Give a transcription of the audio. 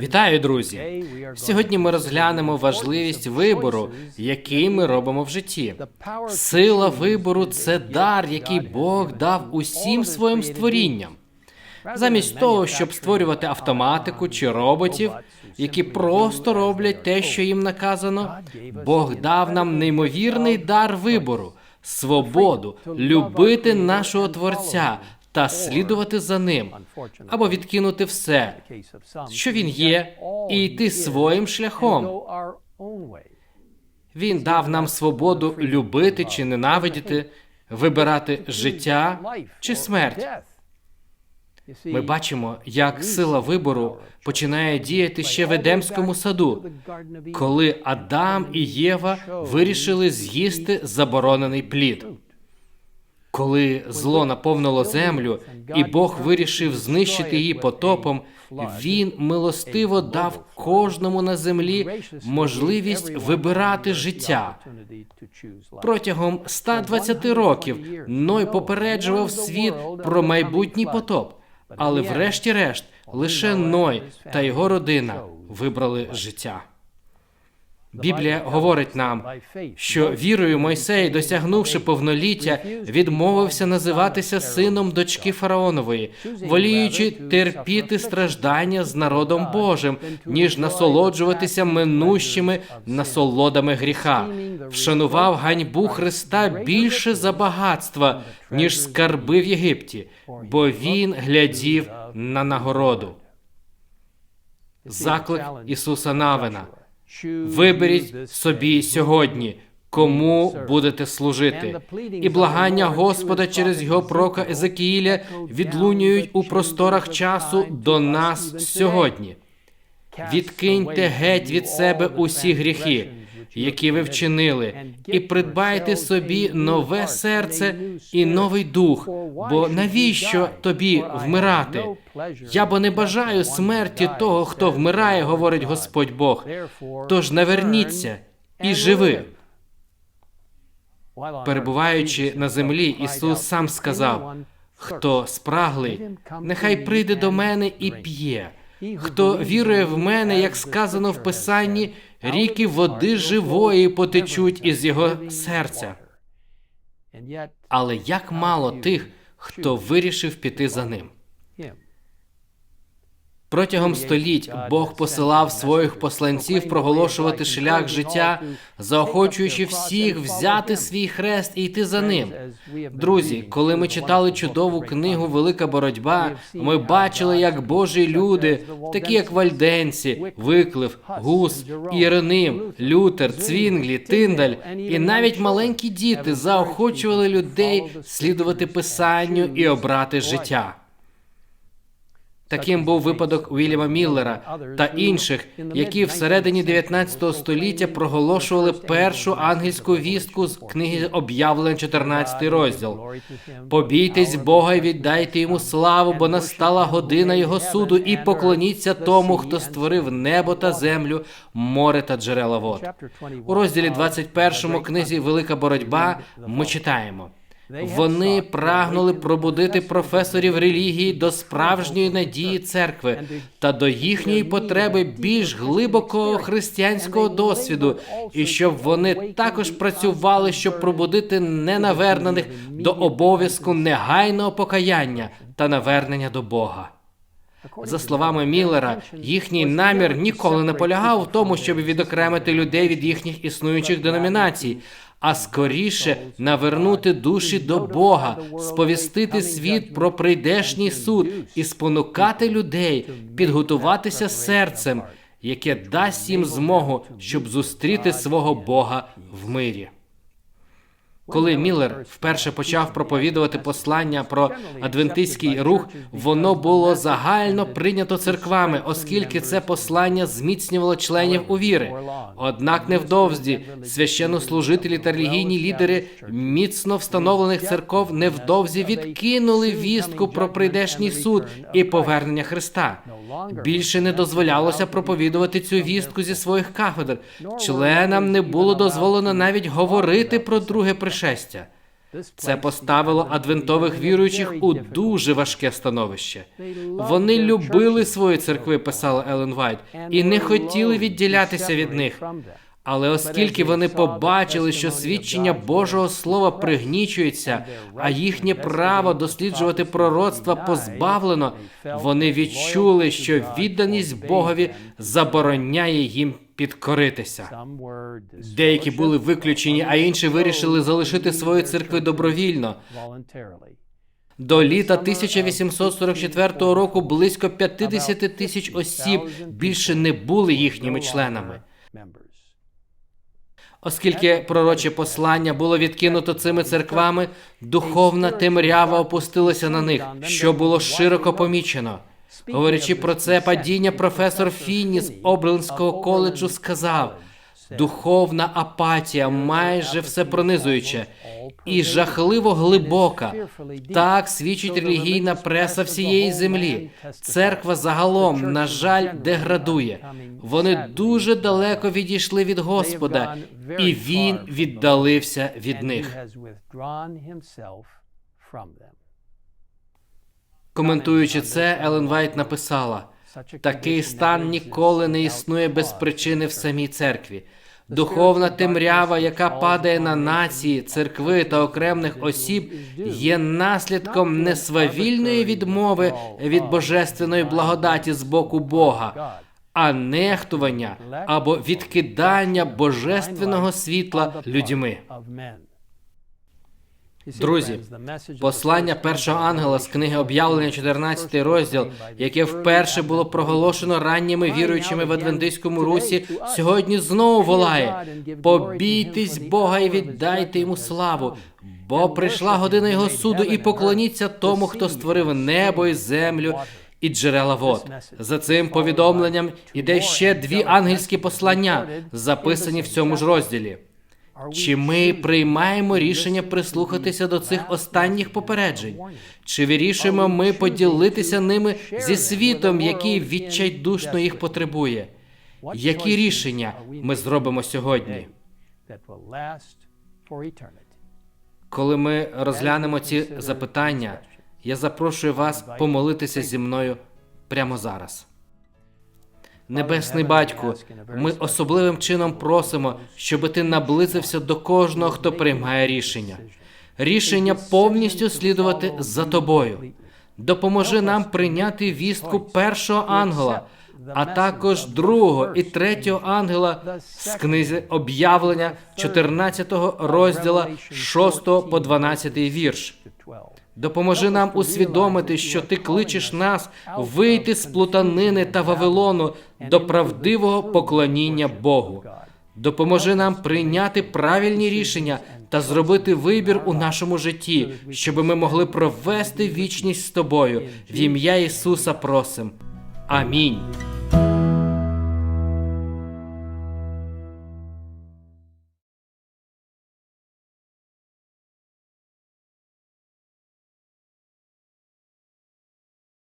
Вітаю, друзі! Сьогодні ми розглянемо важливість вибору, який ми робимо в житті. Сила вибору це дар, який Бог дав усім своїм створінням. Замість того, щоб створювати автоматику чи роботів, які просто роблять те, що їм наказано, Бог дав нам неймовірний дар вибору, свободу, любити нашого Творця та слідувати за ним, або відкинути все, що він є, і йти своїм шляхом. Він дав нам свободу любити чи ненавидіти, вибирати життя чи смерть. Ми бачимо, як сила вибору починає діяти ще в Едемському саду, коли Адам і Єва вирішили з'їсти заборонений плід. Коли зло наповнило землю, і Бог вирішив знищити її потопом, він милостиво дав кожному на землі можливість вибирати життя. Протягом 120 років Ной попереджував світ про майбутній потоп, але врешті-решт лише Ной та його родина вибрали життя. Біблія говорить нам, що вірою Мойсей, досягнувши повноліття, відмовився називатися сином дочки фараонової, воліючи терпіти страждання з народом Божим, ніж насолоджуватися минущими насолодами гріха, вшанував ганьбу Христа більше за багатства, ніж скарби в Єгипті, бо він глядів на нагороду. Заклик Ісуса Навина. Виберіть собі сьогодні, кому будете служити, і благання Господа через його прока Езекіїля відлунюють у просторах часу до нас сьогодні. Відкиньте геть від себе усі гріхи, які ви вчинили, і придбайте собі нове серце і новий дух. Бо навіщо тобі вмирати? Я бо не бажаю смерті того, хто вмирає, говорить Господь Бог. Тож наверніться і живи. Перебуваючи на землі, Ісус сам сказав: хто спраглий, нехай прийде до мене і п'є. Хто вірує в мене, як сказано в Писанні, ріки води живої потечуть із його серця. Але як мало тих, хто вирішив піти за ним. Протягом століть Бог посилав своїх посланців проголошувати шлях життя, заохочуючи всіх взяти свій хрест і йти за ним. Друзі, коли ми читали чудову книгу Велика боротьба, ми бачили, як Божі люди, такі як Вальденці, Виклив, Гус, Єроним, Лютер, Цвінглі, Тиндаль і навіть маленькі діти заохочували людей слідувати писанню і обрати життя. Таким був випадок Уільяма Міллера та інших, які всередині 19 століття проголошували першу ангельську вістку з книги об'явлення, 14 розділ. Побійтесь Бога і віддайте йому славу, бо настала година його суду, і поклоніться тому, хто створив небо та землю, море та джерела вод. У розділі 21 книзі Велика боротьба ми читаємо. Вони прагнули пробудити професорів релігії до справжньої надії церкви та до їхньої потреби більш глибокого християнського досвіду, і щоб вони також працювали, щоб пробудити ненавернених до обов'язку негайного покаяння та навернення до Бога. За словами Міллера, їхній намір ніколи не полягав в тому, щоб відокремити людей від їхніх існуючих деномінацій, а скоріше навернути душі до Бога, сповістити світ про прийдешній суд і спонукати людей підготуватися серцем, яке дасть їм змогу, щоб зустріти свого Бога в мирі. Коли Міллер вперше почав проповідувати послання про адвентистський рух, воно було загально прийнято церквами, оскільки це послання зміцнювало членів у віри. Однак невдовзі священнослужителі та релігійні лідери міцно встановлених церков невдовзі відкинули вістку про прийдешній суд і повернення Христа. Більше не дозволялося проповідувати цю вістку зі своїх кафедр. Членам не було дозволено навіть говорити про друге пришестя. Це поставило адвентових віруючих у дуже важке становище. Вони любили свої церкви, писала Елен Вайт, і не хотіли відділятися від них. Але оскільки вони побачили, що свідчення Божого Слова пригнічується, а їхнє право досліджувати пророцтва позбавлено, вони відчули, що відданість Богові забороняє їм підкоритися. Деякі були виключені, а інші вирішили залишити свої церкви добровільно. До літа 1844 року близько 50 тисяч осіб більше не були їхніми членами. Оскільки пророче послання було відкинуто цими церквами, духовна темрява опустилася на них, що було широко помічено. Говорячи про це падіння, професор Фінні з Облинського коледжу сказав: духовна апатія майже все пронизуюча і жахливо глибока. Так свідчить релігійна преса всієї землі. Церква загалом, на жаль, деградує. Вони дуже далеко відійшли від Господа, і він віддалився від них. Коментуючи це, Елен Вайт написала: такий стан ніколи не існує без причини в самій церкві. Духовна темрява, яка падає на нації, церкви та окремих осіб, є наслідком не свавільної відмови від божественної благодаті з боку Бога, а нехтування або відкидання божественного світла людьми. Друзі, послання першого ангела з книги об'явлення, 14 розділ, яке вперше було проголошено ранніми віруючими в адвентистському русі, сьогодні знову волає: побійтесь Бога і віддайте йому славу, бо прийшла година його суду, і поклоніться тому, хто створив небо і землю. І джерела вод. За цим повідомленням іде ще дві ангельські послання, записані в цьому ж розділі. Чи ми приймаємо рішення прислухатися до цих останніх попереджень? Чи вирішуємо ми поділитися ними зі світом, який відчайдушно їх потребує? Які рішення ми зробимо сьогодні? Коли ми розглянемо ці запитання, я запрошую вас помолитися зі мною прямо зараз. Небесний батьку, ми особливим чином просимо, щоб ти наблизився до кожного, хто приймає рішення. Рішення повністю слідувати за тобою. Допоможи нам прийняти вістку першого ангела, а також другого і третього ангела з книзи об'явлення 14 розділа 6 по 12 вірш. Допоможи нам усвідомити, що ти кличеш нас вийти з плутанини та Вавилону до правдивого поклоніння Богу. Допоможи нам прийняти правильні рішення та зробити вибір у нашому житті, щоб ми могли провести вічність з тобою. В ім'я Ісуса просим. Амінь.